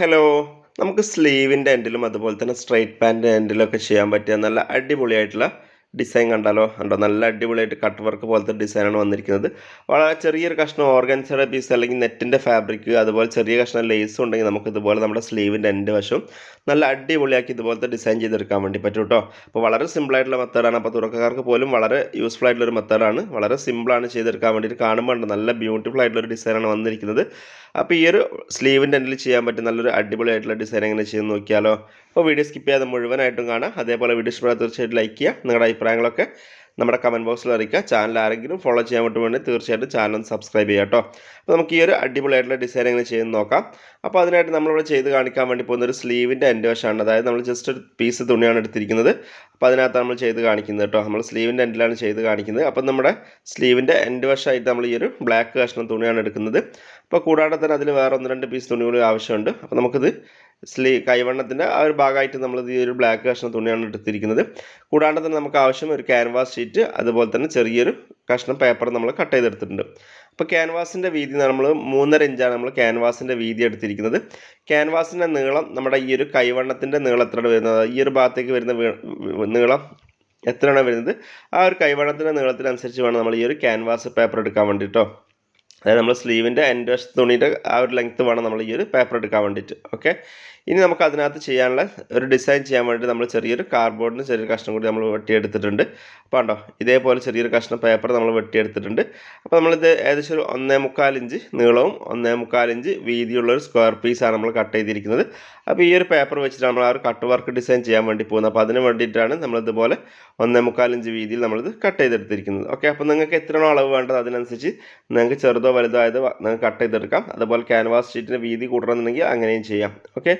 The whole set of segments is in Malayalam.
ഹലോ നമുക്ക് സ്ലീവിന്റെ എൻഡിലും അതുപോലെ തന്നെ സ്ട്രൈറ്റ് പാന്റിന്റെ എൻഡിലൊക്കെ ചെയ്യാൻ പറ്റിയ നല്ല അടിപൊളിയായിട്ടുള്ള ഡിസൈൻ കണ്ടാലോ? കണ്ടോ? നല്ല അടിപൊളിയായിട്ട് കട്ട് വർക്ക് പോലത്തെ ഡിസൈനാണ് വന്നിരിക്കുന്നത്. വളരെ ചെറിയൊരു കഷ്ണം ഓർഗൻസയുടെ പീസ് അല്ലെങ്കിൽ നെറ്റിന്റെ ഫാബ്രിക് അതുപോലെ ചെറിയ കഷ്ണം ലേസും ഉണ്ടെങ്കിൽ നമുക്ക് ഇതുപോലെ നമ്മുടെ സ്ലീവിന്റെ എൻഡ് വശവും നല്ല അടിപൊളിയാക്കി ഇതുപോലത്തെ ഡിസൈൻ ചെയ്തെടുക്കാൻ വേണ്ടി പറ്റും കേട്ടോ അപ്പോൾ വളരെ സിമ്പിളായിട്ടുള്ള മെത്തേഡാണ് അപ്പോൾ തുടക്കക്കാർക്ക് പോലും വളരെ യൂസ്ഫുൾ ആയിട്ടുള്ള ഒരു മെത്തേഡാണ് വളരെ സിമ്പിളാണ് ചെയ്തെടുക്കാൻ വേണ്ടിയിട്ട് കാണുമ്പോൾ നല്ല ബ്യൂട്ടിഫുൾ ആയിട്ടുള്ള ഒരു ഡിസൈനാണ് വന്നിരിക്കുന്നത്. അപ്പോൾ ഈ ഒരു സ്ലീവിന്റെ എൻഡിൽ ചെയ്യാൻ പറ്റും നല്ലൊരു അടിപൊളിയായിട്ടുള്ള ഡിസൈൻ എങ്ങനെ ചെയ്യുന്ന നോക്കിയാലോ? അപ്പോൾ വീഡിയോ സ്കിപ്പ് ചെയ്യാതെ മുഴുവനായിട്ടും കാണാം. അതേപോലെ വീഡിയോ ഇഷ്ടപ്പെടാൻ തീർച്ചയായിട്ടും ലൈക്ക് ചെയ്യുക. നിങ്ങളുടെ അഭിപ്രായങ്ങളൊക്കെ നമ്മുടെ കമന്റ് ബോക്സിൽ അറിയിക്കുക. ചാനൽ ആരെങ്കിലും ഫോളോ ചെയ്യാൻ വേണ്ടി തീർച്ചയായിട്ടും ചാനൽ സബ്സ്ക്രൈബ് ചെയ്യാം കേട്ടോ. അപ്പോൾ നമുക്ക് ഈ ഒരു അടിപൊളിയായിട്ടുള്ള ഡിസൈൻ എങ്ങനെ ചെയ്യുന്നത് നോക്കാം. അപ്പോൾ അതിനായിട്ട് നമ്മളിവിടെ ചെയ്ത് കാണിക്കാൻ വേണ്ടി പോകുന്ന ഒരു സ്ലീവിന്റെ എന്റെ വശമാണ് അതായത് നമ്മൾ ജസ്റ്റ് ഒരു പീസ് തുണിയാണ് എടുത്തിരിക്കുന്നത്. അപ്പോൾ അതിനകത്ത് നമ്മൾ ചെയ്ത് കാണിക്കുന്നത് കേട്ടോ. നമ്മൾ സ്ലീവിന്റെ എൻഡിലാണ് ചെയ്ത് കാണിക്കുന്നത്. അപ്പം നമ്മുടെ സ്ലീവിന്റെ എൻഡ് വശമായിട്ട് നമ്മൾ ഈ ഒരു ബ്ലാക്ക് കഷ്ണം തുണിയാണ് എടുക്കുന്നത്. അപ്പോൾ കൂടാതെ തന്നെ അതിൽ വേറെ ഒന്ന് രണ്ട് പീസ് തുണികൾ ആവശ്യമുണ്ട്. അപ്പോൾ നമുക്കിത് സ്ലീ കൈവണ്ണത്തിന്റെ ആ ഒരു ഭാഗമായിട്ട് നമ്മൾ ഈ ഒരു ബ്ലാക്ക് കഷ്ണം തുണിയാണ് എടുത്തിരിക്കുന്നത്. കൂടാണ്ട് തന്നെ നമുക്ക് ആവശ്യം ഒരു ക്യാൻവാസ് ഷീറ്റ് അതുപോലെ തന്നെ ചെറിയൊരു കഷ്ണം പേപ്പർ നമ്മൾ കട്ട് ചെയ്തെടുത്തിട്ടുണ്ട്. അപ്പോൾ ക്യാൻവാസിന്റെ വീതി നമ്മൾ മൂന്നര ഇഞ്ചാണ് നമ്മൾ ക്യാൻവാസിന്റെ വീതി എടുത്തിരിക്കുന്നത്. ക്യാൻവാസിന്റെ നീളം നമ്മുടെ ഈ ഒരു കൈവണ്ണത്തിന്റെ നീളം എത്രയാണ് വരുന്നത്? ഈ ഒരു ഭാഗത്തേക്ക് വരുന്ന നീളം എത്രയാണ് വരുന്നത്? ആ ഒരു കൈവണ്ണത്തിന്റെ നീളത്തിനനുസരിച്ച് വേണം നമ്മൾ ഈ ഒരു ക്യാൻവാസ് പേപ്പർ എടുക്കാൻ വേണ്ടിയിട്ടോ അതായത് നമ്മൾ സ്ലീവിന്റെ എൻഡ് തുണിയുടെ ആ ഒരു ലെങ്ത്ത് വേണം നമ്മൾ ഈ ഒരു പേപ്പർ എടുക്കാൻ വേണ്ടിയിട്ട്. ഓക്കെ ഇനി നമുക്ക് അതിനകത്ത് ചെയ്യാനുള്ള ഒരു ഡിസൈൻ ചെയ്യാൻ വേണ്ടി നമ്മൾ ചെറിയൊരു കാർഡ്ബോർഡിന് ചെറിയൊരു കഷ്ണം കൂടി നമ്മൾ വെട്ടിയെടുത്തിട്ടുണ്ട്. അപ്പോൾ ഉണ്ടോ ഇതേപോലെ ചെറിയൊരു കഷ്ണം പേപ്പർ നമ്മൾ വെട്ടിയെടുത്തിട്ടുണ്ട്. അപ്പോൾ നമ്മളിത് ഏകദേശം ഒരു ഒന്നേ മുക്കാൽ ഇഞ്ച് നീളവും ഒന്നേ മുക്കാൽ ഇഞ്ച് വീതിയുള്ള ഒരു സ്ക്വയർ പീസാണ് നമ്മൾ കട്ട് ചെയ്തിരിക്കുന്നത്. അപ്പോൾ ഈ ഒരു പേപ്പർ വെച്ചിട്ട് നമ്മൾ ആ ഒരു കട്ട് വർക്ക് ഡിസൈൻ ചെയ്യാൻ വേണ്ടി പോകുന്നത് അപ്പോൾ അതിന് വേണ്ടിയിട്ടാണ് നമ്മളിതുപോലെ ഒന്നേ മുക്കാൽ ഇഞ്ച് വീതിയിൽ നമ്മളിത് കട്ട് ചെയ്തെടുത്തിരിക്കുന്നത്. ഓക്കെ അപ്പോൾ നിങ്ങൾക്ക് എത്രയാണോ അളവ് വേണ്ടത് അതിനനുസരിച്ച് നിങ്ങൾക്ക് ചെറുതോ വലുതോ ആയത് നിങ്ങൾക്ക് കട്ട് ചെയ്തെടുക്കാം. അതുപോലെ ക്യാൻവാസ് ഷീറ്റിന്റെ വീതി കൂട്ടണമെന്നുണ്ടെങ്കിൽ അങ്ങനെയും ചെയ്യാം. ഓക്കെ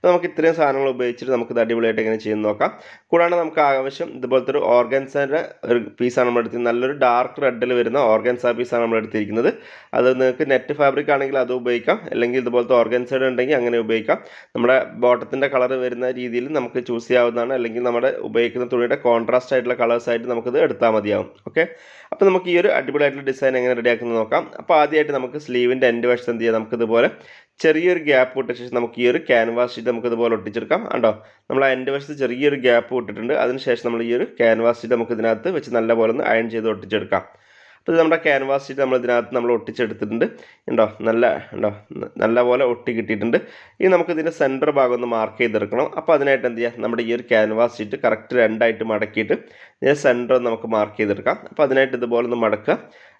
അപ്പോൾ നമുക്ക് ഇത്രയും സാധനങ്ങൾ ഉപയോഗിച്ചിട്ട് നമുക്ക് അടിപൊളിയായിട്ട് എങ്ങനെ ചെയ്യുന്ന നോക്കാം. കൂടാണ്ട് നമുക്ക് ആവശ്യം ഇതുപോലത്തെ ഒരു ഓർഗൻസാന്റെ ഒരു പീസാണ് നമ്മൾ എടുത്തത് നല്ലൊരു ഡാർക്ക് റെഡിൽ വരുന്ന ഓർഗൻസ പീസാണ് നമ്മൾ എടുത്തിരിക്കുന്നത് അത് നിങ്ങൾക്ക് നെറ്റ് ഫാബ്രിക് ആണെങ്കിൽ അത് ഉപയോഗിക്കാം. അല്ലെങ്കിൽ ഇതുപോലത്തെ ഓർഗൻസൈഡ് ഉണ്ടെങ്കിൽ അങ്ങനെ ഉപയോഗിക്കാം. നമ്മുടെ ബോട്ടത്തിന്റെ കളർ വരുന്ന രീതിയിൽ നമുക്ക് ചൂസ് ചെയ്യാവുന്നതാണ്. അല്ലെങ്കിൽ നമ്മുടെ ഉപയോഗിക്കുന്ന തുണിയുടെ കോൺട്രാസ്റ്റ് ആയിട്ടുള്ള കളേഴ്സ് ആയിട്ട് നമുക്കിത് എടുത്താൽ മതിയാവും. ഓക്കെ അപ്പോൾ നമുക്ക് ഈ ഒരു അടിപൊളിയായിട്ടുള്ള ഡിസൈൻ എങ്ങനെ റെഡിയാക്കുന്നത് നോക്കാം. അപ്പോൾ ആദ്യമായിട്ട് നമുക്ക് സ്ലീവിന്റെ എൻഡ് വശത്ത് എന്ത് ചെയ്യാം? നമുക്കിതുപോലെ ചെറിയൊരു ഗ്യാപ്പ് വിട്ട ശേഷം നമുക്ക് ഈ ഒരു ക്യാൻവാസ് നമുക്ക് ഇതുപോലെ ഒട്ടിച്ചെടുക്കാം. കണ്ടോ? നമ്മൾ ആ എന്റെ വശത്ത് ചെറിയൊരു ഗ്യാപ്പ് ഇട്ടിട്ടുണ്ട്. അതിനുശേഷം നമ്മൾ ഈ ഒരു ക്യാൻവാസ് ഷീറ്റ് നമുക്ക് ഇതിനകത്ത് വെച്ച് നല്ലപോലെ ഒന്ന് അയൺ ചെയ്ത് ഒട്ടിച്ചെടുക്കാം. അപ്പോൾ ഇത് നമ്മുടെ ക്യാൻവാസ് ഷീറ്റ് നമ്മൾ ഇതിനകത്ത് നമ്മൾ ഒട്ടിച്ചെടുത്തിട്ടുണ്ട്. ഉണ്ടോ നല്ല ഉണ്ടോ നല്ലപോലെ ഒട്ടി കിട്ടിയിട്ടുണ്ട്. ഇനി നമുക്ക് ഇതിന്റെ സെന്റർ ഭാഗം ഒന്ന് മാർക്ക് ചെയ്തെടുക്കണം. അപ്പോൾ അതിനായിട്ട് എന്ത് ചെയ്യാം? നമ്മുടെ ഈ ഒരു ക്യാൻവാസ് ഷീറ്റ് കറക്റ്റ് രണ്ടായിട്ട് മടക്കിയിട്ട് ഇതിന്റെ സെന്റർ നമുക്ക് മാർക്ക് ചെയ്തെടുക്കാം. അപ്പോൾ അതിനായിട്ട് ഇതുപോലെ ഒന്ന് മടക്കുക.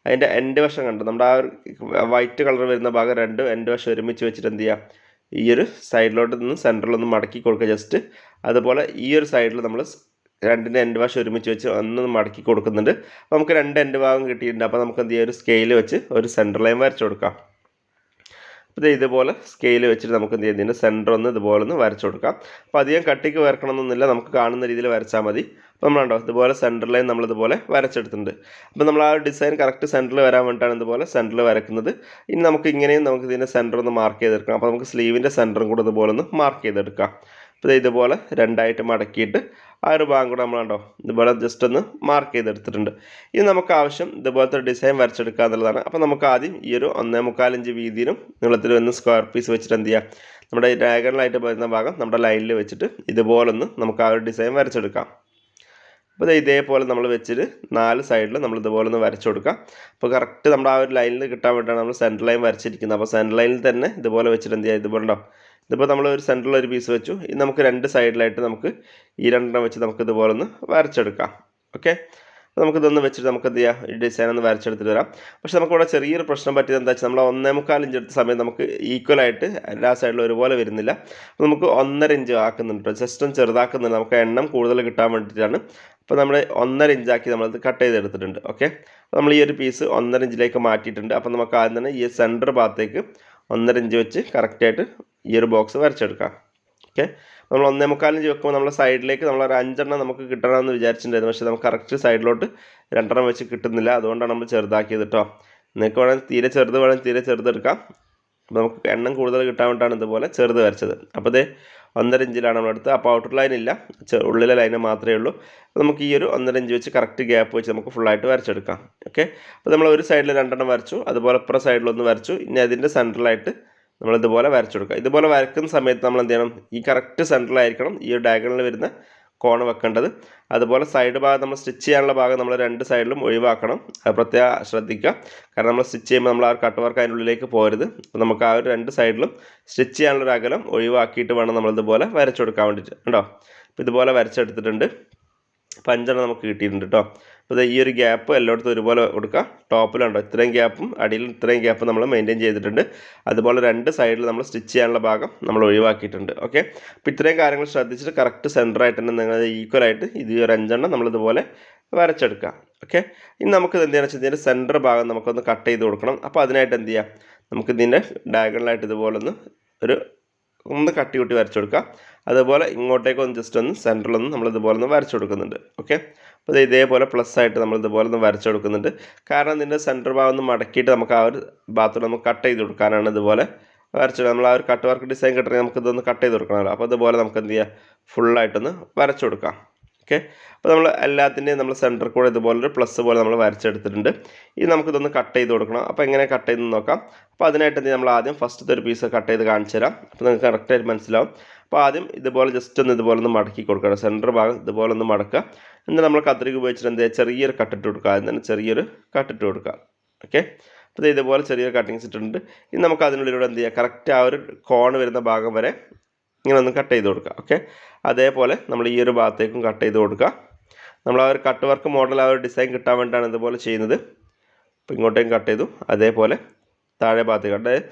അതിന്റെ എൻഡ് വശം കണ്ടു? നമ്മുടെ ആ ഒരു വൈറ്റ് കളർ വരുന്ന ഭാഗം രണ്ടും എൻഡ് വശം ഒരുമിച്ച് വെച്ചിട്ട് എന്ത് ചെയ്യാം? ഈ ഒരു സൈഡിലോട്ട് നിന്ന് സെന്ററിലൊന്ന് മടക്കി കൊടുക്കുക ജസ്റ്റ് അതുപോലെ ഈ ഒരു സൈഡിൽ നമ്മൾ രണ്ടിന്റെ എൻഡ് വാഷ് ഒരുമിച്ച് വെച്ച് ഒന്ന് മടക്കി കൊടുക്കുന്നുണ്ട്. അപ്പോൾ നമുക്ക് രണ്ട് എൻഡ് ഭാഗം കിട്ടിയിട്ടുണ്ട്. അപ്പോൾ നമുക്ക് എന്ത് ചെയ്യാം? ഒരു സ്കെയിൽ വെച്ച് ഒരു സെന്റർ ലൈൻ വരച്ച് കൊടുക്കാം. അപ്പോൾ ഇതുപോലെ സ്കെയിൽ വെച്ചിട്ട് നമുക്ക് എന്ത് ചെയ്യുന്നതിന്റെ സെന്റർ ഒന്ന് ഇതുപോലെ ഒന്ന് വരച്ച് കൊടുക്കാം. അപ്പോൾ അധികം കട്ടിക്ക് വരക്കണമെന്നൊന്നുമില്ല. നമുക്ക് കാണുന്ന രീതിയിൽ വരച്ചാൽ മതി. അപ്പോൾ നമ്മളുണ്ടോ ഇതുപോലെ സെന്റർ ലൈൻ നമ്മളിതുപോലെ വരച്ചെടുത്തിട്ടുണ്ട്. അപ്പോൾ നമ്മൾ ആ ഡിസൈൻ കറക്റ്റ് സെന്ററിൽ വരാൻ വേണ്ടിയിട്ടാണ് ഇതുപോലെ സെന്ററിൽ വരക്കുന്നത്. ഇനി നമുക്ക് ഇങ്ങനെയും നമുക്ക് ഇതിന്റെ സെന്റർ ഒന്ന് മാർക്ക് ചെയ്തെടുക്കാം. അപ്പോൾ നമുക്ക് സ്ലീവിന്റെ സെന്ററും കൂടെ ഇതുപോലെ ഒന്ന് മാർക്ക് ചെയ്തെടുക്കാം. അപ്പോൾ ഇതുപോലെ രണ്ടായിട്ട് മടക്കിയിട്ട് ആ ഒരു ഭാഗം കൂടെ നമ്മളുണ്ടോ ഇതുപോലെ ജസ്റ്റ് ഒന്ന് മാർക്ക് ചെയ്തെടുത്തിട്ടുണ്ട്. ഇനി നമുക്ക് ആവശ്യം ഇതുപോലത്തെ ഡിസൈൻ വരച്ചെടുക്കുക എന്നുള്ളതാണ്. അപ്പോൾ നമുക്ക് ആദ്യം ഈ ഒരു ഒന്നേ മുക്കാലഞ്ച് വീതിയിലും നീളത്തിൽ വരുന്ന സ്ക്വയർ പീസ് വെച്ചിട്ട് എന്ത് ചെയ്യാം? നമ്മുടെ ഡയഗണലായിട്ട് വരുന്ന ഭാഗം നമ്മുടെ ലൈനിൽ വെച്ചിട്ട് ഇതുപോലൊന്ന് നമുക്ക് ആ ഒരു ഡിസൈൻ വരച്ചെടുക്കാം. അപ്പോൾ ഇതേപോലെ നമ്മൾ വെച്ചിട്ട് നാല് സൈഡിൽ നമ്മൾ ഇതുപോലെ ഒന്ന് വരച്ചു കൊടുക്കാം. അപ്പോൾ കറക്റ്റ് നമ്മുടെ ആ ഒരു ലൈനിൽ കിട്ടാൻ വേണ്ടിയിട്ടാണ് നമ്മൾ സെന്റർ ലൈൻ വരച്ചിരിക്കുന്നത്. അപ്പോൾ സെന്റർ ലൈനിൽ തന്നെ ഇതുപോലെ വെച്ചിട്ട് എന്ത് ചെയ്യാം? ഇതുപോലെ ഉണ്ടാവും ഇതിപ്പോൾ നമ്മൾ ഒരു സെന്ററിൽ ഒരു പീസ് വെച്ചു. ഇത് നമുക്ക് രണ്ട് സൈഡിലായിട്ട് നമുക്ക് ഈ രണ്ടെണ്ണം വെച്ച് നമുക്ക് ഇതുപോലെ ഒന്ന് വരച്ചെടുക്കാം ഓക്കെ നമുക്കിതൊന്ന് വെച്ചിട്ട് നമുക്ക് എന്ത് ചെയ്യാം? ഈ ഡിസൈൻ ഒന്ന് വരച്ചെടുത്തിട്ട് വരാം. പക്ഷെ നമുക്കിവിടെ ചെറിയൊരു പ്രശ്നം പറ്റിയത് എന്താ വെച്ചാൽ നമ്മൾ ഒന്നേ മുക്കാൽ ഇഞ്ച് എടുത്ത സമയം നമുക്ക് ഈക്വലായിട്ട് എല്ലാ സൈഡിലും ഒരുപോലെ വരുന്നില്ല. അപ്പോൾ നമുക്ക് ഒന്നര ഇഞ്ച് ആക്കുന്നുണ്ട് ജസ്റ്റ് ഒന്ന് ചെറുതാക്കുന്നുണ്ട്. നമുക്ക് എണ്ണം കൂടുതൽ കിട്ടാൻ വേണ്ടിയിട്ടാണ്. അപ്പോൾ നമ്മൾ ഒന്നര ഇഞ്ചാക്കി നമ്മളത് കട്ട് ചെയ്തെടുത്തിട്ടുണ്ട്. ഓക്കെ നമ്മൾ ഈ ഒരു പീസ് ഒന്നര ഇഞ്ചിലേക്ക് മാറ്റിയിട്ടുണ്ട്. അപ്പോൾ നമുക്ക് ആദ്യം തന്നെ ഈ സെന്റർ ഭാഗത്തേക്ക് ഒന്നര ഇഞ്ച് വെച്ച് കറക്റ്റായിട്ട് ഈ ഒരു ബോക്സ് വരച്ചെടുക്കാം. ഓക്കെ നമ്മൾ ഒന്നേ മുക്കാലഞ്ച് വെക്കുമ്പോൾ നമ്മൾ സൈഡിലേക്ക് നമ്മൾ ഒരു അഞ്ചെണ്ണം നമുക്ക് കിട്ടണമെന്ന് വിചാരിച്ചിട്ടുണ്ടായിരുന്നു. പക്ഷേ നമുക്ക് കറക്റ്റ് സൈഡിലോട്ട് രണ്ടെണ്ണം വെച്ച് കിട്ടുന്നില്ല. അതുകൊണ്ടാണ് നമ്മൾ ചെറുതാക്കിയത് കേട്ടോ നിങ്ങൾക്ക് വേണമെങ്കിൽ തീരെ ചെറുത് വേണമെങ്കിൽ തീരെ ചെറുതെടുക്കാം. അപ്പോൾ നമുക്ക് എണ്ണം കൂടുതൽ കിട്ടാൻ വേണ്ടിയിട്ടാണ് ഇതുപോലെ ചെറുത് വരച്ചത്. അപ്പോൾ ഇത് ഒന്നര ഇഞ്ചിലാണ് നമ്മളെടുത്ത് അപ്പോൾ ഔട്ടർ ലൈൻ ഇല്ല. ഉള്ളിലെ ലൈന് മാത്രമേ ഉള്ളൂ. നമുക്ക് ഈ ഒരു ഒന്നര ഇഞ്ച് വെച്ച് കറക്റ്റ് ഗ്യാപ്പ് വെച്ച് നമുക്ക് ഫുള്ളായിട്ട് വരച്ചെടുക്കാം. ഓക്കെ അപ്പോൾ നമ്മൾ ഒരു സൈഡിൽ രണ്ടെണ്ണം വരച്ചു. അതുപോലെ ഇപ്പുറം സൈഡിലൊന്ന് വരച്ചു. ഇനി അതിന്റെ സെൻട്രലായിട്ട് നമ്മളിതുപോലെ വരച്ചു കൊടുക്കുക. ഇതുപോലെ വരക്കുന്ന സമയത്ത് നമ്മൾ എന്ത് ചെയ്യണം? ഈ കറക്റ്റ് സെന്ററിലായിരിക്കണം ഈ ഒരു ഡയഗണലിൽ വരുന്ന കോൺ വെക്കേണ്ടത്. അതുപോലെ സൈഡ് ഭാഗം നമ്മൾ സ്റ്റിച്ച് ചെയ്യാനുള്ള ഭാഗം നമ്മൾ രണ്ട് സൈഡിലും ഒഴിവാക്കണം. അത് പ്രത്യേക ശ്രദ്ധിക്കുക. കാരണം നമ്മൾ സ്റ്റിച്ച് ചെയ്യുമ്പോൾ നമ്മൾ ആ കട്ട് വർക്ക് അതിന്റെ ഉള്ളിലേക്ക് പോരുത്. അപ്പോൾ നമുക്ക് ആ ഒരു രണ്ട് സൈഡിലും സ്റ്റിച്ച് ചെയ്യാനുള്ള ഒരു അകലം ഒഴിവാക്കിയിട്ട് വേണം നമ്മളിതുപോലെ വരച്ചു കൊടുക്കാൻ വേണ്ടിയിട്ട്. ഉണ്ടോ അപ്പോൾ ഇതുപോലെ വരച്ചെടുത്തിട്ടുണ്ട്. അപ്പോൾ അഞ്ചെണ്ണം നമുക്ക് കിട്ടിയിട്ടുണ്ട് കേട്ടോ അപ്പോൾ ഈ ഒരു ഗ്യാപ്പ് എല്ലായിടത്തും ഒരുപോലെ കൊടുക്കുക ടോപ്പിലുണ്ടോ ഇത്രയും ഗ്യാപ്പും അടിയിൽ ഇത്രയും ഗ്യാപ്പും നമ്മൾ മെയിന്റെയിൻ ചെയ്തിട്ടുണ്ട്. അതുപോലെ രണ്ട് സൈഡിൽ നമ്മൾ സ്റ്റിച്ച് ചെയ്യാനുള്ള ഭാഗം നമ്മൾ ഒഴിവാക്കിയിട്ടുണ്ട്. ഓക്കെ അപ്പോൾ ഇത്രയും കാര്യങ്ങൾ ശ്രദ്ധിച്ചിട്ട് കറക്റ്റ് സെന്ററായിട്ട് തന്നെ നിങ്ങൾ ഈക്വലായിട്ട് ഇത് ഒരു അഞ്ചെണ്ണം നമ്മളിതുപോലെ വരച്ചെടുക്കുക ഓക്കെ ഇനി നമുക്ക് എന്ത് ചെയ്യണം? വെച്ചാൽ ഇതിന്റെ സെന്റർ ഭാഗം നമുക്കൊന്ന് കട്ട് ചെയ്ത് കൊടുക്കണം. അപ്പോൾ അതിനായിട്ട് എന്ത് ചെയ്യാം? നമുക്ക് ഇതിന്റെ ഡയഗണലായിട്ട് ഇതുപോലെ ഒന്ന് ഒരു ഒന്ന് കട്ടി കൂട്ടി വരച്ചു കൊടുക്കുക. അതുപോലെ ഇങ്ങോട്ടേക്ക് ഒന്ന് ജസ്റ്റ് ഒന്ന് സെന്ററിലൊന്ന് നമ്മൾ ഇതുപോലെ ഒന്ന് വരച്ചു കൊടുക്കുന്നുണ്ട്. ഓക്കെ അപ്പോൾ ഇത് ഇതേപോലെ പ്ലസ് ആയിട്ട് നമ്മൾ ഇതുപോലെ ഒന്ന് വരച്ചു കൊടുക്കുന്നുണ്ട്. കാരണം ഇതിന്റെ സെന്റർ ഭാഗം ഒന്ന് മടക്കിയിട്ട് നമുക്ക് ആ ഒരു ഭാഗത്തോട് നമുക്ക് കട്ട് ചെയ്ത് കൊടുക്കാനാണ് ഇതുപോലെ വരച്ചു നമ്മൾ ആ ഒരു കട്ട് വർക്ക് ഡിസൈൻ കിട്ടണമെങ്കിൽ നമുക്ക് ഇതൊന്ന് കട്ട് ചെയ്ത് കൊടുക്കണമല്ലോ. അപ്പോൾ ഇതുപോലെ നമുക്ക് എന്ത് ചെയ്യാം? ഫുള്ളായിട്ടൊന്ന് വരച്ചു കൊടുക്കാം. ഓക്കെ. അപ്പോൾ നമ്മൾ എല്ലാത്തിന്റെയും നമ്മൾ സെന്റർ കൂടെ ഇതുപോലൊരു പ്ലസ് പോലെ നമ്മൾ വരച്ചെടുത്തിട്ടുണ്ട്. ഇനി നമുക്കിതൊന്ന് കട്ട് ചെയ്ത് കൊടുക്കണം. അപ്പോൾ എങ്ങനെ കട്ട് ചെയ്ത് നോക്കാം. അപ്പോൾ അതിനായിട്ട് നമ്മൾ ആദ്യം ഫസ്റ്റത്തെ ഒരു പീസ് കട്ട് ചെയ്ത് കാണിച്ചു തരാം. അപ്പോൾ നിങ്ങൾക്ക് കറക്റ്റായിട്ട് മനസ്സിലാവും. അപ്പോൾ ആദ്യം ഇതുപോലെ ജസ്റ്റ് ഒന്ന് ഇതുപോലെ ഒന്ന് മടക്കി കൊടുക്കണം. സെന്റർ ഭാഗം ഇതുപോലെ ഒന്ന് മടക്കുക. എന്നിട്ട് നമ്മൾ കത്രിക ഉപയോഗിച്ചിട്ട് എന്താ ചെറിയൊരു കട്ടിട്ട് കൊടുക്കുക. ആദ്യം തന്നെ ചെറിയൊരു കട്ടിട്ട് കൊടുക്കുക. ഓക്കെ. അപ്പോൾ ഇതുപോലെ ചെറിയൊരു കട്ടിങ്സ് ഇട്ടിട്ടുണ്ട് ഇനി നമുക്ക് അതിനുള്ളിലൂടെ എന്ത് ചെയ്യുക കറക്റ്റ് ആ ഒരു കോൺ വരുന്ന ഭാഗം വരെ ഇങ്ങനെ ഒന്ന് കട്ട് ചെയ്ത് കൊടുക്കുക ഓക്കെ അതേപോലെ നമ്മൾ ഈ ഒരു ഭാഗത്തേക്കും കട്ട് ചെയ്ത് കൊടുക്കുക. നമ്മൾ ആ ഒരു കട്ട് വർക്ക് മോഡൽ ആ ഒരു ഡിസൈൻ കിട്ടാൻ വേണ്ടിയിട്ടാണ് ഇതുപോലെ ചെയ്യുന്നത്. അപ്പോൾ ഇങ്ങോട്ടേക്കും കട്ട് ചെയ്തു. അതേപോലെ താഴെ ഭാഗത്തേക്ക് അതായത്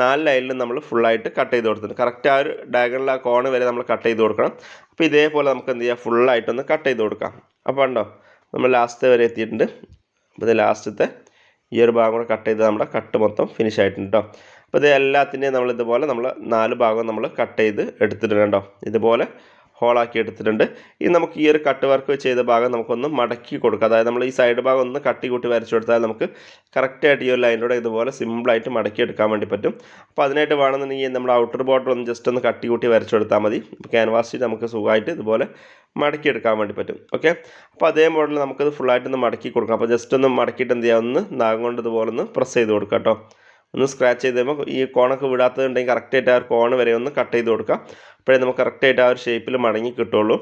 നാല് ലൈനിലും നമ്മൾ ഫുള്ളായിട്ട് കട്ട് ചെയ്ത് കൊടുത്തിട്ടുണ്ട്. കറക്റ്റ് ആ ഒരു ഡയഗണൽ ആ കോണ് വരെ നമ്മൾ കട്ട് ചെയ്ത് കൊടുക്കണം. അപ്പോൾ ഇതേപോലെ നമുക്ക് എന്ത് ചെയ്യാം? ഫുള്ളായിട്ടൊന്ന് കട്ട് ചെയ്ത് കൊടുക്കാം. അപ്പോൾ ഉണ്ടോ നമ്മൾ ലാസ്റ്റ് വരെ എത്തിയിട്ടുണ്ട്. അപ്പോൾ ഇത് ലാസ്റ്റത്തെ ഈ ഒരു ഭാഗം കൂടെ കട്ട് ചെയ്ത് നമ്മുടെ കട്ട് മൊത്തം ഫിനിഷ് ആയിട്ടുണ്ട് കേട്ടോ അപ്പോൾ ഇത് എല്ലാത്തിന്റെയും നമ്മൾ ഇതുപോലെ നമ്മൾ നാല് ഭാഗം നമ്മൾ കട്ട് ചെയ്ത് എടുത്തിട്ടുണ്ട് കേട്ടോ ഇതുപോലെ ഹോളാക്കി എടുത്തിട്ടുണ്ട്. ഇനി നമുക്ക് ഈ ഒരു കട്ട് വർക്ക് ചെയ്ത ഭാഗം നമുക്കൊന്ന് മടക്കി കൊടുക്കാം. അതായത് നമ്മൾ ഈ സൈഡ് ഭാഗം ഒന്ന് കട്ടി കൂട്ടി വരച്ചു കൊടുത്താൽ നമുക്ക് കറക്റ്റായിട്ട് ഈ ഒരു ലൈനിലൂടെ ഇതുപോലെ സിമ്പിളായിട്ട് മടക്കി എടുക്കാൻ വേണ്ടി പറ്റും. അപ്പോൾ അതിനായിട്ട് വേണമെന്നുണ്ടെങ്കിൽ നമ്മുടെ ഔട്ടർ ബോർഡർ ഒന്ന് ജസ്റ്റ് ഒന്ന് കട്ടി കൂട്ടി വരച്ചു കൊടുത്താൽ മതി. ക്യാൻവാസിൽ നമുക്ക് സുഖമായിട്ട് ഇതുപോലെ മടക്കി എടുക്കാൻ വേണ്ടി പറ്റും. ഓക്കെ അപ്പോൾ അതേ മോഡൽ നമുക്കത് ഫുള്ളായിട്ട് ഒന്ന് മടക്കി കൊടുക്കാം. അപ്പോൾ ജസ്റ്റ് ഒന്ന് മടക്കിയിട്ട് എന്ത് ചെയ്യാം? ഒന്ന് നാഗം കൊണ്ട് ഇതുപോലെ ഒന്ന് പ്രസ് ചെയ്ത് കൊടുക്കാം കേട്ടോ. ഒന്ന് സ്ക്രാച്ച് ചെയ്ത് കഴിയുമ്പോൾ ഈ കോണൊക്കെ വിടാത്തതുണ്ടെങ്കിൽ കറക്റ്റായിട്ട് ആ ഒരു കോണ് വരെ ഒന്ന് കട്ട് ചെയ്ത് കൊടുക്കുക അപ്പോഴേ നമുക്ക് കറക്റ്റായിട്ട് ആ ഒരു ഷേപ്പിൽ മടങ്ങി കിട്ടുള്ളൂ.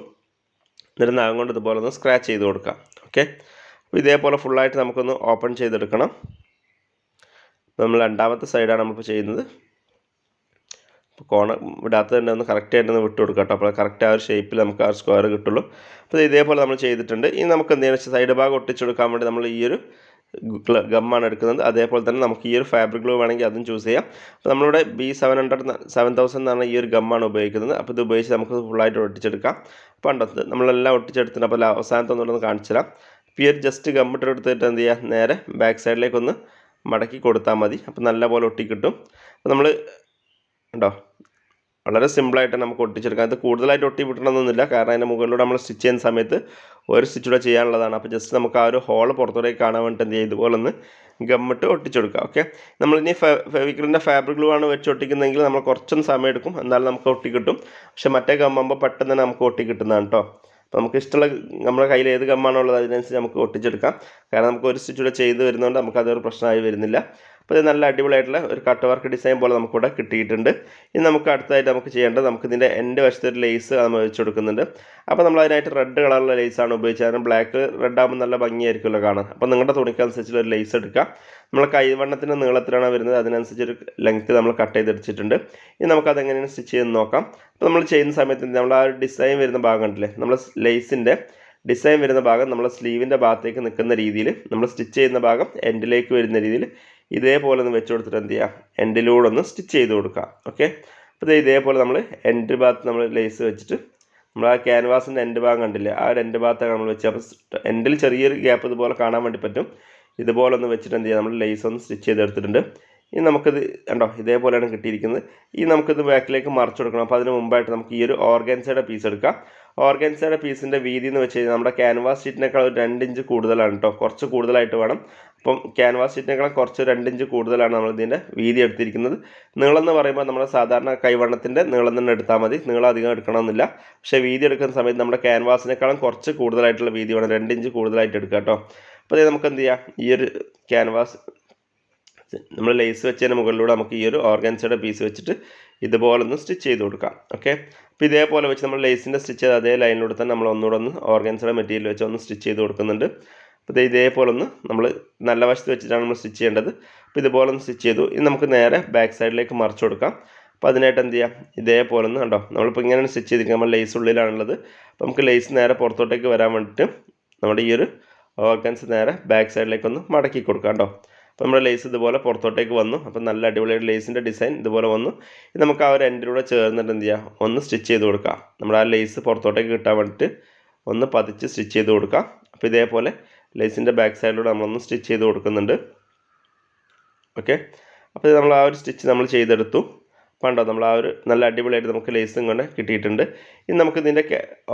എന്നിട്ട് നാഗം കൊണ്ട് ഇതുപോലെ ഒന്ന് സ്ക്രാച്ച് ചെയ്ത് കൊടുക്കാം. ഓക്കെ അപ്പോൾ ഇതേപോലെ ഫുള്ളായിട്ട് നമുക്കൊന്ന് ഓപ്പൺ ചെയ്തെടുക്കണം. നമ്മൾ രണ്ടാമത്തെ സൈഡാണ് നമ്മളിപ്പോൾ ചെയ്യുന്നത്. അപ്പോൾ കോണ വിടാത്തത് തന്നെ ഒന്ന് കറക്റ്റായിട്ട് ഒന്ന് വിട്ട് കൊടുക്കുക കേട്ടോ. അപ്പോൾ കറക്റ്റ് ആ ഒരു ഷേപ്പിൽ നമുക്ക് ആ സ്ക്വയർ കിട്ടുള്ളൂ. അപ്പോൾ ഇതേപോലെ നമ്മൾ ചെയ്തിട്ടുണ്ട്. ഇനി നമുക്ക് എന്തെങ്കിലും സൈഡ് ഭാഗം ഒട്ടിച്ചെടുക്കാൻ വേണ്ടി നമ്മൾ ഈ ഒരു ഗമ്മാണ് എടുക്കുന്നത്. അതേപോലെ തന്നെ നമുക്ക് ഈ ഒരു ഫാബ്രിക് ഗ്ലൂ വേണമെങ്കിൽ അതും ചൂസ് ചെയ്യാം. അപ്പോൾ നമ്മളിവിടെ B seven hundred seven thousand എന്നാണ് ഈ ഒരു ഗമ്മാണ് ഉപയോഗിക്കുന്നത്. അപ്പോൾ ഇത് ഉപയോഗിച്ച് നമുക്ക് ഫുള്ളായിട്ട് ഒട്ടിച്ചെടുക്കാം. അപ്പോൾ ഉണ്ടത് നമ്മളെല്ലാം ഒട്ടിച്ചെടുത്തിട്ട് അപ്പോൾ അവസാനത്തെ ഒന്നുകൂടെ ഒന്ന് കാണിച്ചു തരാം അപ്പോൾ ഈ ഒരു ജസ്റ്റ് ഗമ്മിട്ട് എടുത്തിട്ട് എന്ത് ചെയ്യുക? നേരെ ബാക്ക് സൈഡിലേക്ക് ഒന്ന് മടക്കി കൊടുത്താൽ മതി. അപ്പോൾ നല്ലപോലെ ഒട്ടി കിട്ടും അപ്പോൾ നമ്മൾ ഉണ്ടോ വളരെ സിമ്പിളായിട്ട് നമുക്ക് ഒട്ടിച്ചെടുക്കാം. ഇത് കൂടുതലായിട്ട് ഒട്ടി വിട്ടണമെന്നൊന്നുമില്ല കാരണം അതിന്റെ മുകളിലൂടെ നമ്മൾ സ്റ്റിച്ച് ചെയ്യുന്ന സമയത്ത് ഒരു സ്റ്റിച്ചൂടെ ചെയ്യാനുള്ളതാണ്. അപ്പോൾ ജസ്റ്റ് നമുക്ക് ആ ഒരു ഹോൾ പുറത്തോട്ടേക്ക് കാണാൻ വേണ്ടിയിട്ട് എന്ത് ചെയ്യുക? ഇതുപോലെ ഒന്ന് ഗമ്മിട്ട് ഒട്ടിച്ചെടുക്കുക. ഓക്കെ? നമ്മളിനി ഫെവിക്രിന്റെ ഫാബ്രിക് ഗ്ലൂ ആണ് വെച്ച് ഒട്ടിക്കുന്നതെങ്കിൽ നമ്മൾ കുറച്ചും സമയം എടുക്കും. എന്നാലും നമുക്ക് ഒട്ടി കിട്ടും. പക്ഷേ മറ്റേ ഗമ്മാകുമ്പോൾ പെട്ടെന്ന് തന്നെ നമുക്ക് ഒട്ടി കിട്ടുന്നതാണ് കേട്ടോ അപ്പോൾ നമുക്ക് ഇഷ്ടമുള്ള നമ്മുടെ കയ്യിൽ ഏത് ഗമ്മാണോ ഉള്ളത് അതിനനുസരിച്ച് നമുക്ക് ഒട്ടിച്ചെടുക്കാം. കാരണം നമുക്ക് ഒരു സ്റ്റിച്ചൂടെ ചെയ്ത് വരുന്നതുകൊണ്ട് നമുക്കതൊരു പ്രശ്നമായി വരുന്നില്ല. അപ്പോൾ ഇത് നല്ല അടിപൊളിയായിട്ടുള്ള ഒരു കട്ട് വർക്ക് ഡിസൈൻ പോലെ നമുക്കിവിടെ കിട്ടിയിട്ടുണ്ട്. ഇനി നമുക്ക് അടുത്തതായിട്ട് നമുക്ക് ചെയ്യേണ്ടത് നമുക്ക് ഇതിന്റെ എന്റെ വശത്ത് ഒരു ലേസ് നമ്മൾ വെച്ച് കൊടുക്കുന്നുണ്ട്. അപ്പോൾ നമ്മൾ അതിനായിട്ട് റെഡ് കളറുള്ള ലേസാണ് ഉപയോഗിച്ചത്. കാരണം ബ്ലാക്ക് റെഡ് ആകുമ്പോൾ നല്ല ഭംഗിയായിരിക്കുമല്ലോ കാണാൻ. അപ്പോൾ നിങ്ങളുടെ തുണിക്കനുസരിച്ചുള്ള ഒരു ലേസ് എടുക്കുക. നമ്മൾ കൈവണ്ണത്തിന്റെ നീളത്തിലാണ് വരുന്നത്. അതിനനുസരിച്ച് ഒരു ലെങ്ത്ത് നമ്മൾ കട്ട് ചെയ്തെടുത്തിട്ടുണ്ട്. ഇനി നമുക്കത് എങ്ങനെയാണ് സ്റ്റിച്ച് ചെയ്ത് നോക്കാം. അപ്പോൾ നമ്മൾ ചെയ്യുന്ന സമയത്ത് നമ്മൾ ആ ഒരു ഡിസൈൻ വരുന്ന ഭാഗം കണ്ടില്ലേ നമ്മൾ ലേസിന്റെ ഡിസൈൻ വരുന്ന ഭാഗം നമ്മൾ സ്ലീവിന്റെ ഭാഗത്തേക്ക് നിൽക്കുന്ന രീതിയിൽ നമ്മൾ സ്റ്റിച്ച് ചെയ്യുന്ന ഭാഗം എൻഡിലേക്ക് വരുന്ന രീതിയിൽ ഇതേപോലെ ഒന്ന് വെച്ച് കൊടുത്തിട്ട് എന്ത് ചെയ്യുക എൻഡിലൂടെ ഒന്ന് സ്റ്റിച്ച് ചെയ്ത് കൊടുക്കുക ഓക്കെ അപ്പോൾ ഇതേപോലെ നമ്മൾ എൻഡ് ഭാഗത്ത് നമ്മൾ ലേസ് വെച്ചിട്ട് നമ്മൾ ആ ക്യാൻവാസിന്റെ എൻഡ് ഭാഗം കണ്ടില്ലേ? ആ ഒരു എൻഡ് ഭാഗത്താണ് നമ്മൾ വെച്ച്. അപ്പോൾ എൻഡിൽ ചെറിയൊരു ഗ്യാപ്പ് ഇതുപോലെ കാണാൻ വേണ്ടി പറ്റും. ഇതുപോലെ ഒന്ന് വെച്ചിട്ട് എന്ത് ചെയ്യുക നമ്മൾ ലേസ് ഒന്ന് സ്റ്റിച്ച് ചെയ്തെടുത്തിട്ടുണ്ട്. ഇനി നമുക്കിത് കണ്ടോ? ഇതേപോലെയാണ് കിട്ടിയിരിക്കുന്നത്. ഇനി നമുക്കിത് ബാക്കിലേക്ക് മറിച്ച് കൊടുക്കണം. അപ്പോൾ അതിന് മുമ്പായിട്ട് നമുക്ക് ഈ ഒരു ഓർഗൻസയുടെ പീസ് എടുക്കാം. ഓർഗൻസയുടെ പീസിന്റെ വീതി എന്ന് വെച്ച് കഴിഞ്ഞാൽ നമ്മുടെ ക്യാൻവാസ് ഷീറ്റിനേക്കാൾ ഒരു രണ്ട് ഇഞ്ച് കൂടുതലാണ് കേട്ടോ കുറച്ച് കൂടുതലായിട്ട് വേണം. അപ്പം ക്യാൻവാസ് ഷീറ്റിനേക്കാൾ കുറച്ച് രണ്ട് ഇഞ്ച് കൂടുതലാണ് നമ്മൾ ഇതിന്റെ വീതി എടുത്തിരിക്കുന്നത്. നീളെന്ന് പറയുമ്പോൾ നമ്മുടെ സാധാരണ കൈവണ്ണത്തിന്റെ നീളം തന്നെ എടുത്താൽ മതി. നീളം അധികം എടുക്കണമെന്നില്ല. പക്ഷേ വീതി എടുക്കുന്ന സമയത്ത് നമ്മുടെ ക്യാൻവാസിനേക്കാളും കുറച്ച് കൂടുതലായിട്ടുള്ള വീതി വേണം. രണ്ട് ഇഞ്ച് കൂടുതലായിട്ട് എടുക്കുക കേട്ടോ. അപ്പോൾ ഇത് നമുക്ക് എന്ത് ചെയ്യാം? ഈ ഒരു ക്യാൻവാസ് നമ്മൾ ലേസ് വെച്ചതിന് മുകളിലൂടെ നമുക്ക് ഈ ഒരു ഓർഗൻസയുടെ പീസ് വെച്ചിട്ട് ഇതുപോലെ ഒന്ന് സ്റ്റിച്ച് ചെയ്ത് കൊടുക്കാം. ഓക്കെ അപ്പോൾ ഇതേപോലെ വെച്ച് നമ്മൾ ലേസിന്റെ സ്റ്റിച്ച് ചെയ്ത് അതേ ലൈനിലൂടെ തന്നെ നമ്മൾ ഒന്നുകൂടെ ഒന്ന് ഓർഗൻസയുടെ മെറ്റീരിയൽ വെച്ച് ഒന്ന് സ്റ്റിച്ച് ചെയ്ത് കൊടുക്കുന്നുണ്ട്. അപ്പോൾ ഇത് ഇതേപോലെ ഒന്ന് നമ്മൾ നല്ല വശത്ത് വെച്ചിട്ടാണ് നമ്മൾ സ്റ്റിച്ച് ചെയ്യേണ്ടത്. അപ്പോൾ ഇതുപോലെ ഒന്ന് സ്റ്റിച്ച് ചെയ്തു. ഇനി നമുക്ക് നേരെ ബാക്ക് സൈഡിലേക്ക് മറിച്ച് കൊടുക്കാം. അപ്പോൾ അതിനായിട്ട് എന്ത് ചെയ്യാം? ഇതേപോലെ ഒന്ന് കണ്ടോ? നമ്മളിപ്പോൾ ഇങ്ങനെ സ്റ്റിച്ച് ചെയ്തിരിക്കുക നമ്മൾ ലേസ് ഉള്ളിലാണുള്ളത്. അപ്പോൾ നമുക്ക് ലേസ് നേരെ പുറത്തോട്ടേക്ക് വരാൻ വേണ്ടിയിട്ട് നമ്മുടെ ഈ ഒരു ഓർഗൻസ് നേരെ ബാക്ക് സൈഡിലേക്ക് ഒന്ന് മടക്കി കൊടുക്കാം കേട്ടോ അപ്പോൾ നമ്മുടെ ലേസ് ഇതുപോലെ പുറത്തോട്ടേക്ക് വന്നു. അപ്പോൾ നല്ല അടിപൊളിയായിട്ട് ലേസിന്റെ ഡിസൈൻ ഇതുപോലെ വന്നു. ഇത് നമുക്ക് ആ ഒരു എൻഡിലൂടെ ചേർന്നിട്ട് എന്ത് ചെയ്യാം? ഒന്ന് സ്റ്റിച്ച് ചെയ്ത് കൊടുക്കാം. നമ്മൾ ആ ലേസ് പുറത്തോട്ടേക്ക് കിട്ടാൻ വേണ്ടിയിട്ട് ഒന്ന് പതിച്ച് സ്റ്റിച്ച് ചെയ്ത് കൊടുക്കാം. അപ്പോൾ ഇതേപോലെ ലേസിന്റെ ബാക്ക് സൈഡിലൂടെ നമ്മളൊന്ന് സ്റ്റിച്ച് ചെയ്ത് കൊടുക്കുന്നുണ്ട്. ഓക്കെ അപ്പോൾ നമ്മൾ ആ ഒരു സ്റ്റിച്ച് നമ്മൾ ചെയ്തെടുത്തു. പണ്ടോ നമ്മൾ ആ ഒരു നല്ല അടിപൊളിയായിട്ട് നമുക്ക് ലേസും കൊണ്ട് കിട്ടിയിട്ടുണ്ട്. ഇനി നമുക്ക് ഇതിന്റെ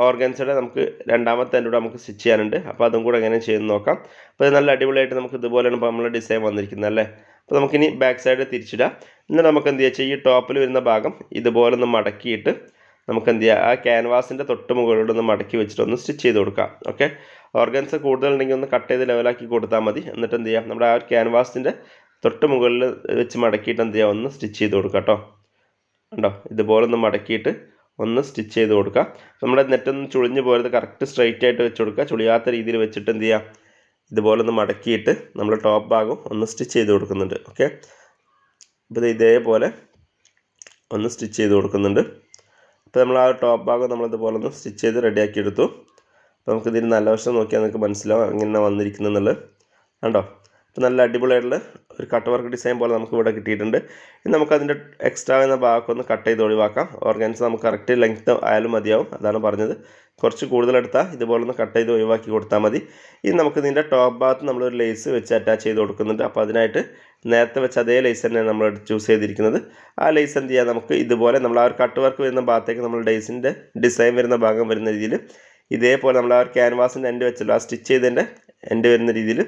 ഓർഗൻസയുടെ നമുക്ക് രണ്ടാമത്തെ അതിന്റെ കൂടെ നമുക്ക് സ്റ്റിച്ച് ചെയ്യാനുണ്ട്. അപ്പോൾ അതും കൂടെ എങ്ങനെ ചെയ്ത് നോക്കാം. അപ്പോൾ ഇത് നല്ല അടിപൊളിയായിട്ട് നമുക്ക് ഇതുപോലെയാണ് ഇപ്പോൾ നമ്മൾ ഡിസൈൻ വന്നിരിക്കുന്നത് അല്ലേ? അപ്പോൾ നമുക്കിനി ബാക്ക് സൈഡ് തിരിച്ചിടാം. എന്നിട്ട് നമുക്ക് എന്ത് ചെയ്യാം ഈ ടോപ്പിൽ വരുന്ന ഭാഗം ഇതുപോലെ ഒന്ന് മടക്കിയിട്ട് നമുക്ക് എന്ത് ചെയ്യാം ആ ക്യാൻവാസിന്റെ തൊട്ട് മുകളിലൂടെ ഒന്ന് മടക്കി വെച്ചിട്ട് ഒന്ന് സ്റ്റിച്ച് ചെയ്ത് കൊടുക്കാം. ഓക്കെ ഓർഗൻസ് കൂടുതൽ ഉണ്ടെങ്കിൽ ഒന്ന് കട്ട് ചെയ്ത് ലെവലാക്കി കൊടുത്താൽ മതി. എന്നിട്ട് എന്ത് ചെയ്യാം? നമ്മുടെ ആ ഒരു ക്യാൻവാസിന്റെ തൊട്ട് മുകളിൽ വെച്ച് മടക്കിയിട്ട് എന്ത് ചെയ്യാം? ഒന്ന് സ്റ്റിച്ച് ചെയ്ത് കൊടുക്കുക കേട്ടോ. ഉണ്ടോ ഇതുപോലെ ഒന്ന് മടക്കിയിട്ട് ഒന്ന് സ്റ്റിച്ച് ചെയ്ത് കൊടുക്കുക നമ്മുടെ നെറ്റൊന്ന് ചുളിഞ്ഞ് പോയത് കറക്റ്റ് സ്ട്രൈറ്റ് ആയിട്ട് വെച്ച് കൊടുക്കുക. ചുളിയാത്ത രീതിയിൽ വെച്ചിട്ട് എന്ത് ചെയ്യുക ഇതുപോലെ ഒന്ന് മടക്കിയിട്ട് നമ്മൾ ടോപ്പ് ഭാഗം ഒന്ന് സ്റ്റിച്ച് ചെയ്ത് കൊടുക്കുന്നുണ്ട്. ഓക്കെ? അപ്പോൾ ഇതേപോലെ ഒന്ന് സ്റ്റിച്ച് ചെയ്ത് കൊടുക്കുന്നുണ്ട്. അപ്പോൾ നമ്മൾ ആ ടോപ്പ് ഭാഗം നമ്മളിതുപോലെ ഒന്ന് സ്റ്റിച്ച് ചെയ്ത് റെഡിയാക്കി എടുത്തു. അപ്പോൾ ഇതിന് നല്ല വശം നോക്കിയാൽ നിങ്ങൾക്ക് മനസ്സിലാവും എങ്ങനെ വന്നിരിക്കുന്നതെന്നുള്ളത്. കണ്ടോ? അപ്പോൾ നല്ല അടിപൊളിയായിട്ടുള്ള ഒരു കട്ട് വർക്ക് ഡിസൈൻ പോലെ നമുക്ക് ഇവിടെ കിട്ടിയിട്ടുണ്ട്. ഇനി നമുക്ക് അതിന്റെ എക്സ്ട്രാ എന്ന ഭാഗമൊന്ന് കട്ട് ചെയ്ത് ഒഴിവാക്കാം. ഓർഗൻസ് നമുക്ക് കറക്റ്റ് ലെങ്ത്ത് ആയാലും മതിയാവും അതാണ് പറഞ്ഞത്. കുറച്ച് കൂടുതലെടുത്താൽ ഇതുപോലെ ഒന്ന് കട്ട് ചെയ്ത് ഒഴിവാക്കി കൊടുത്താൽ മതി. ഇനി നമുക്ക് ഇതിന്റെ ടോപ്പ് ഭാഗത്ത് നമ്മളൊരു ലേസ് വെച്ച് അറ്റാച്ച് ചെയ്ത് കൊടുക്കുന്നുണ്ട്. അപ്പോൾ അതിനായിട്ട് നേരത്തെ വെച്ച അതേ ലേസ് തന്നെയാണ് നമ്മൾ ചൂസ് ചെയ്തിരിക്കുന്നത്. ആ ലേസ് എന്ത് ചെയ്യാം? നമുക്ക് ഇതുപോലെ നമ്മൾ ആ ഒരു കട്ട് വർക്ക് വരുന്ന ഭാഗത്തേക്ക് നമ്മൾ ലേസിന്റെ ഡിസൈൻ വരുന്ന ഭാഗം വരുന്ന രീതിയിൽ ഇതേപോലെ നമ്മൾ ആ ക്യാൻവാസിന്റെ എൻഡ് വെച്ചല്ലോ. ആ സ്റ്റിച്ച് ചെയ്തതിന്റെ എൻഡ് വരുന്ന രീതിയിൽ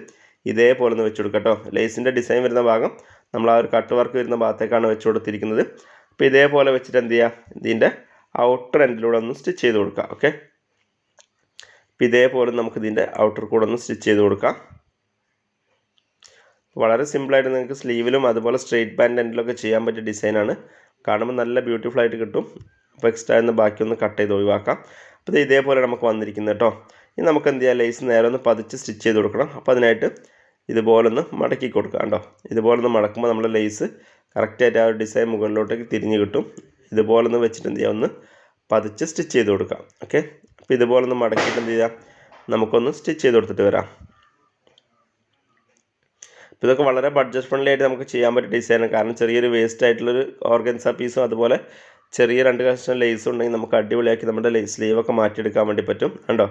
ഇതേപോലെ ഒന്ന് വെച്ച് കൊടുക്കുക കേട്ടോ. ലേസിന്റെ ഡിസൈൻ വരുന്ന ഭാഗം നമ്മൾ ആ ഒരു കട്ട് വർക്ക് വരുന്ന ഭാഗത്തേക്കാണ് വെച്ച് കൊടുത്തിരിക്കുന്നത്. അപ്പോൾ ഇതേപോലെ വെച്ചിട്ട് എന്ത് ചെയ്യുക ഇതിന്റെ ഔട്ടർ എൻഡിലൂടെ ഒന്ന് സ്റ്റിച്ച് ചെയ്ത് കൊടുക്കുക ഓക്കെ അപ്പോൾ ഇതേപോലെ നമുക്ക് ഇതിന്റെ ഔട്ടർ കൂടെ ഒന്ന് സ്റ്റിച്ച് ചെയ്ത് കൊടുക്കാം. വളരെ സിമ്പിളായിട്ട് നിങ്ങൾക്ക് സ്ലീവിലും അതുപോലെ സ്ട്രെയിറ്റ് ബാൻഡ് എൻഡിലൊക്കെ ചെയ്യാൻ പറ്റിയ ഡിസൈനാണ് കാണുമ്പോൾ നല്ല ബ്യൂട്ടിഫുൾ ആയിട്ട് കിട്ടും. അപ്പോൾ എക്സ്ട്രാ എന്ന് ബാക്കിയൊന്ന് കട്ട് ചെയ്ത് ഒഴിവാക്കാം. അപ്പോൾ ഇത് ഇതേപോലെ നമുക്ക് വന്നിരിക്കുന്നത് കേട്ടോ. ഇനി നമുക്ക് എന്ത് ചെയ്യാം? ലേസ് നേരെ ഒന്ന് പതിച്ച് സ്റ്റിച്ച് ചെയ്ത് കൊടുക്കണം. അപ്പോൾ അതിനായിട്ട് ഇതുപോലെ ഒന്ന് മടക്കി കൊടുക്കുക കേട്ടോ. ഇതുപോലെ ഒന്ന് മടക്കുമ്പോൾ നമ്മൾ ലേസ് കറക്റ്റായിട്ട് ആ ഒരു ഡിസൈൻ മുകളിലോട്ടേക്ക് തിരിഞ്ഞ് കിട്ടും. ഇതുപോലെ ഒന്ന് വെച്ചിട്ട് എന്ത് ചെയ്യാം? ഒന്ന് പതിച്ച് സ്റ്റിച്ച് ചെയ്ത് കൊടുക്കാം. ഓക്കെ? അപ്പോൾ ഇതുപോലെ ഒന്ന് മടക്കിയിട്ട് എന്ത് ചെയ്യാം? നമുക്കൊന്ന് സ്റ്റിച്ച് ചെയ്ത് കൊടുത്തിട്ട് വരാം. അപ്പോൾ ഇതൊക്കെ വളരെ ബഡ്ജറ്റ് ഫ്രണ്ട്ലി ആയിട്ട് നമുക്ക് ചെയ്യാൻ പറ്റിയ ഡിസൈനാണ് കാരണം ചെറിയൊരു വേസ്റ്റ് ആയിട്ടുള്ളൊരു ഓർഗൻസ പീസും അതുപോലെ ചെറിയ രണ്ട് കഷ്ണം ലേസ് ഉണ്ടെങ്കിൽ നമുക്ക് അടിപൊളിയാക്കി നമ്മുടെ സ്ലീവൊക്കെ മാറ്റിയെടുക്കാൻ വേണ്ടി പറ്റും. കണ്ടോ?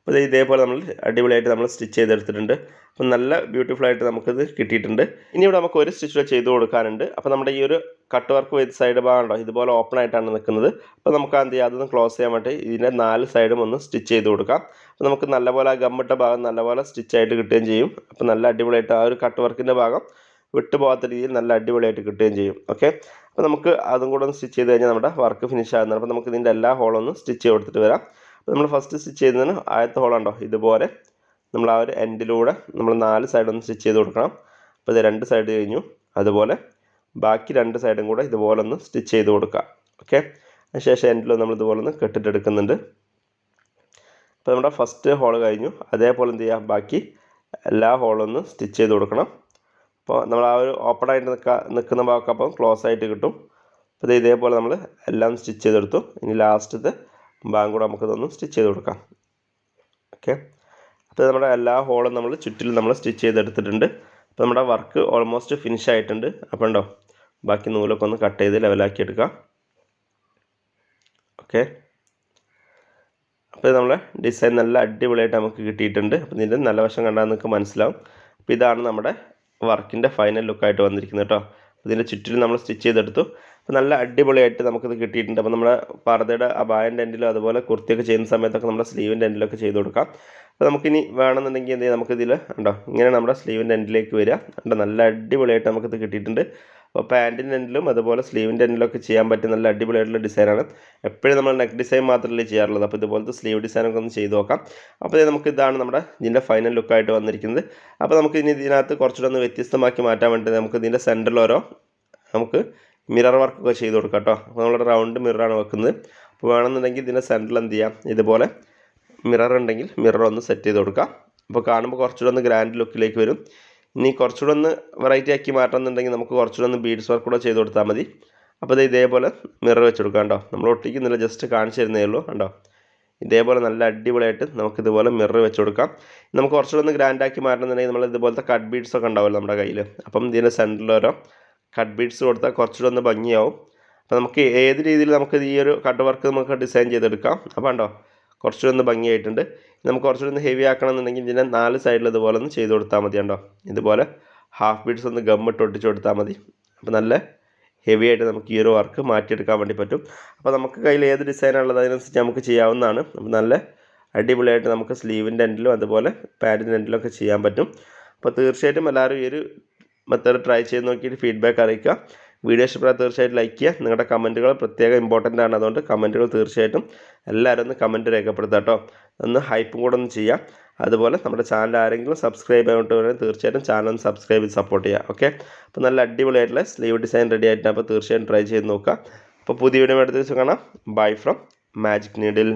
അപ്പോൾ ഇത് ഇതേപോലെ നമ്മൾ അടിപൊളിയായിട്ട് നമ്മൾ സ്റ്റിച്ച് ചെയ്തെടുത്തിട്ടുണ്ട്. അപ്പം നല്ല ബ്യൂട്ടിഫുൾ ആയിട്ട് നമുക്കിത് കിട്ടിയിട്ടുണ്ട്. ഇനി ഇവിടെ നമുക്ക് ഒരു സ്റ്റിച്ച് ചെയ്ത് കൊടുക്കാനുണ്ട്. അപ്പോൾ നമ്മുടെ ഈ ഒരു കട്ട് വർക്ക് വിത്ത് സൈഡ് ഭാഗമുണ്ടോ ഇതുപോലെ ഓപ്പൺ ആയിട്ടാണ് നിൽക്കുന്നത്. അപ്പോൾ നമുക്ക് എന്ത് ചെയ്യാം? അതൊന്ന് ക്ലോസ് ചെയ്യാൻ വേണ്ടി ഇതിന്റെ നാല് സൈഡും ഒന്ന് സ്റ്റിച്ച് ചെയ്ത് കൊടുക്കാം. അപ്പോൾ നമുക്ക് നല്ലപോലെ ആ ഗമ്മിട്ട ഭാഗം നല്ലപോലെ സ്റ്റിച്ചായിട്ട് കിട്ടുകയും ചെയ്യും. അപ്പോൾ നല്ല അടിപൊളിയായിട്ട് ആ ഒരു കട്ട് വർക്കിന്റെ ഭാഗം വിട്ടുപോകാത്ത രീതിയിൽ നല്ല അടിപൊളിയായിട്ട് കിട്ടുകയും ചെയ്യും. ഓക്കെ അപ്പോൾ നമുക്ക് അതും കൂടെ ഒന്ന് സ്റ്റിച്ച് ചെയ്ത് കഴിഞ്ഞാൽ നമ്മുടെ വർക്ക് ഫിനിഷ് ആകുന്നതാണ് അപ്പോൾ നമുക്ക് ഇതിന്റെ എല്ലാ ഹോളൊന്നും സ്റ്റിച്ച് ചെയ്ത് കൊടുത്തിട്ട് വരാം. അപ്പോൾ നമ്മൾ ഫസ്റ്റ് സ്റ്റിച്ച് ചെയ്യുന്നതിന് ആദ്യത്തെ ഹോളുണ്ടോ ഇതുപോലെ നമ്മൾ ആ ഒരു എൻഡിലൂടെ നമ്മൾ നാല് സൈഡൊന്ന് സ്റ്റിച്ച് ചെയ്ത് കൊടുക്കണം. അപ്പോൾ ഇത് രണ്ട് സൈഡ് കഴിഞ്ഞു. അതുപോലെ ബാക്കി രണ്ട് സൈഡും കൂടെ ഇതുപോലെ ഒന്ന് സ്റ്റിച്ച് ചെയ്ത് കൊടുക്കുക. ഓക്കെ അതിനുശേഷം എൻഡിൽ നമ്മൾ ഇതുപോലെ ഒന്ന് കെട്ടിട്ടെടുക്കുന്നുണ്ട് അപ്പോൾ നമ്മുടെ ഫസ്റ്റ് ഹോൾ കഴിഞ്ഞു. അതേപോലെ എന്ത് ചെയ്യുക? ബാക്കി എല്ലാ ഹോളും ഒന്ന് സ്റ്റിച്ച് ചെയ്ത് കൊടുക്കണം. അപ്പോൾ നമ്മൾ ആ ഒരു ഓപ്പൺ ആയിട്ട് നിൽക്കുക നിൽക്കുന്ന ഭാഗമൊക്കെ അപ്പം ക്ലോസ് ആയിട്ട് കിട്ടും. അപ്പോൾ ഇതേപോലെ നമ്മൾ എല്ലാം സ്റ്റിച്ച് ചെയ്തെടുത്തു. ഇനി ലാസ്റ്റത്തെ ഭാഗം കൂടെ നമുക്ക് ഇതൊന്ന് സ്റ്റിച്ച് ചെയ്ത് കൊടുക്കാം. ഓക്കെ അപ്പോൾ നമ്മുടെ എല്ലാ ഹോളും നമ്മൾ ചുറ്റിലും നമ്മൾ സ്റ്റിച്ച് ചെയ്തെടുത്തിട്ടുണ്ട്. അപ്പോൾ നമ്മുടെ വർക്ക് ഓൾമോസ്റ്റ് ഫിനിഷ് ആയിട്ടുണ്ട്. അപ്പോൾ ഉണ്ടോ ബാക്കി നൂലൊക്കെ ഒന്ന് കട്ട് ചെയ്ത് ലെവലാക്കി എടുക്കാം. ഓക്കെ അപ്പോൾ നമ്മളെ ഡിസൈൻ നല്ല അടിപൊളിയായിട്ട് നമുക്ക് കിട്ടിയിട്ടുണ്ട്. അപ്പോൾ ഇതിന്റെ നല്ല വശം കണ്ടാൽ നിങ്ങൾക്ക് മനസ്സിലാവും. അപ്പോൾ ഇതാണ് നമ്മുടെ വർക്കിന്റെ ഫൈനൽ ലുക്കായിട്ട് വന്നിരിക്കുന്നത് കേട്ടോ. ഇതിന്റെ ചുറ്റിലും നമ്മൾ സ്റ്റിച്ച് ചെയ്തെടുത്തു. അപ്പോൾ നല്ല അടിപൊളിയായിട്ട് നമുക്കിത് കിട്ടിയിട്ടുണ്ട്. അപ്പോൾ നമ്മുടെ പർദ്ദയുടെ അബായന്റെ എൻഡിലും അതുപോലെ കുർത്തിയൊക്കെ ചെയ്യുന്ന സമയത്തൊക്കെ നമ്മുടെ സ്ലീവിന്റെ എൻഡിലൊക്കെ ചെയ്ത് കൊടുക്കാം. അപ്പോൾ നമുക്കിനി വേണമെന്നുണ്ടെങ്കിൽ എന്ത് ചെയ്യാം? നമുക്കിതിൽ ഉണ്ടോ ഇങ്ങനെ നമ്മുടെ സ്ലീവിന്റെ എൻഡിലേക്ക് വരിക. ഉണ്ടോ നല്ല അടിപൊളിയായിട്ട് നമുക്കിത് കിട്ടിയിട്ടുണ്ട്. അപ്പോൾ പാന്റിന്റെ എൻഡിലും അതുപോലെ സ്ലീവിന്റെ എൻഡിലൊക്കെ ചെയ്യാൻ പറ്റുന്ന നല്ല അടിപൊളിയായിട്ടുള്ള ഡിസൈനാണ്. എപ്പോഴും നമ്മൾ നെക്ക് ഡിസൈൻ മാത്രമല്ലേ ചെയ്യാറുള്ളത്. അപ്പോൾ ഇതുപോലത്തെ സ്ലീവ് ഡിസൈനൊക്കെ ഒന്ന് ചെയ്ത് നോക്കാം. അപ്പോൾ നമുക്ക് ഇതാണ് നമ്മുടെ ഇതിന്റെ ഫൈനൽ ലുക്കായിട്ട് വന്നിരിക്കുന്നത്. അപ്പോൾ നമുക്ക് ഇനി ഇതിനകത്ത് കുറച്ചുകൂടെ ഒന്ന് വ്യത്യസ്തമാക്കി മാറ്റാൻ വേണ്ടി നമുക്ക് ഇതിന്റെ സെന്ററിൽ ഓരോ നമുക്ക് മിറർ വർക്കൊക്കെ ചെയ്ത് കൊടുക്കാം കേട്ടോ. അപ്പോൾ നമ്മൾ റൗണ്ട് മിററാണ് വെക്കുന്നത്. അപ്പോൾ വേണമെന്നുണ്ടെങ്കിൽ ഇതിന്റെ സെന്ററിൽ എന്ത് ചെയ്യാം? ഇതുപോലെ മിറർ ഉണ്ടെങ്കിൽ മിറർ ഒന്ന് സെറ്റ് ചെയ്ത് കൊടുക്കാം. അപ്പോൾ കാണുമ്പോൾ കുറച്ചുകൂടെ ഒന്ന് ഗ്രാൻഡ് ലുക്കിലേക്ക് വരും. ഇനി കുറച്ചുകൂടെ ഒന്ന് വെറൈറ്റി ആക്കി മാറ്റണമെന്നുണ്ടെങ്കിൽ നമുക്ക് കുറച്ചുകൂടെ ഒന്ന് ബീഡ്സ് വർക്ക് കൂടെ ചെയ്ത് കൊടുത്താൽ മതി. അപ്പോൾ ഇത് ഇതേപോലെ മിറർ വെച്ച് കൊടുക്കാം കേട്ടോ നമ്മൾ ഒട്ടിക്കുന്നില്ല ജസ്റ്റ് കാണിച്ചു തരുന്നേ ഉള്ളൂ കണ്ടോ? ഇതേപോലെ നല്ല അടിപൊളിയായിട്ട് നമുക്ക് ഇതുപോലെ മിറർ വെച്ച് കൊടുക്കാം നമുക്ക് കുറച്ചുകൂടെ ഒന്ന് ഗ്രാൻഡ് ആക്കി മാറ്റണമെന്നുണ്ടെങ്കിൽ നമ്മൾ ഇതുപോലത്തെ കട്ട് ബീഡ്സ് ഒക്കെ ഉണ്ടാവുമല്ലോ നമ്മുടെ കയ്യിൽ അപ്പം ഇതിന്റെ സെന്ററിൽ ഓരോ കട്ട് ബീഡ്സ് കൊടുത്താൽ കുറച്ചുകൂടെ ഒന്ന് ഭംഗിയാവും. അപ്പോൾ നമുക്ക് ഏത് രീതിയിൽ നമുക്ക് ഈ ഒരു കട്ട് വർക്ക് നമുക്ക് ഡിസൈൻ ചെയ്തെടുക്കാം. അപ്പോൾ കണ്ടോ? കുറച്ചുകൂടെ ഒന്ന് ഭംഗിയായിട്ടുണ്ട്. നമുക്ക് കുറച്ചുകൂടി ഒന്ന് ഹെവി ആക്കണമെന്നുണ്ടെങ്കിൽ ഇതിനെ നാല് സൈഡിൽ ഇതുപോലെ ഒന്ന് ചെയ്ത് കൊടുത്താൽ മതി കണ്ടോ? ഇതുപോലെ ഹാഫ് ബീഡ്സ് ഒന്ന് ഗമ്മിട്ട് ഒട്ടിച്ച് കൊടുത്താൽ മതി. അപ്പോൾ നല്ല ഹെവി ആയിട്ട് നമുക്ക് ഈ ഒരു വർക്ക് മാറ്റിയെടുക്കാൻ വേണ്ടി പറ്റും. അപ്പോൾ നമുക്ക് കയ്യിൽ ഏത് ഡിസൈനാണുള്ളത് അതിനനുസരിച്ച് നമുക്ക് ചെയ്യാവുന്നതാണ്. അപ്പോൾ നല്ല അടിപൊളിയായിട്ട് നമുക്ക് സ്ലീവിന്റെ എൻഡിലും അതുപോലെ പാന്റിന്റെ എൻഡിലും ഒക്കെ ചെയ്യാൻ പറ്റും. അപ്പോൾ തീർച്ചയായിട്ടും എല്ലാവരും ഈ ഒരു മെത്തേഡ് ട്രൈ ചെയ്ത് നോക്കിയിട്ട് ഫീഡ്ബാക്ക് അറിയിക്കുക. വീഡിയോ ഇഷ്ടപ്പെടാൻ തീർച്ചയായിട്ടും ലൈക്ക് ചെയ്യുക. നിങ്ങളുടെ കമന്റുകൾ പ്രത്യേകം ഇമ്പോർട്ടന്റ് ആണ്. അതുകൊണ്ട് കമന്റുകൾ തീർച്ചയായിട്ടും എല്ലാവരും ഒന്ന് കമന്റ് രേഖപ്പെടുത്താം കേട്ടോ. ഒന്ന് ഹൈപ്പും കൂടെ ഒന്ന് ചെയ്യാം. അതുപോലെ നമ്മുടെ ചാനൽ ആരെങ്കിലും സബ്സ്ക്രൈബ് ചെയ്യാൻ തീർച്ചയായിട്ടും ചാനൽ ഒന്ന് സബ്സ്ക്രൈബ് ചെയ്ത് സപ്പോർട്ട് ചെയ്യുക ഓക്കെ അപ്പോൾ നല്ല അടിപൊളിയായിട്ടുള്ള സ്ലീവ് ഡിസൈൻ റെഡി ആയിട്ടുണ്ട്. അപ്പോൾ തീർച്ചയായും ട്രൈ ചെയ്ത് നോക്കുക അപ്പോൾ പുതിയ വീഡിയോ അടുത്ത ദിവസം കാണാം. Bye from magic needle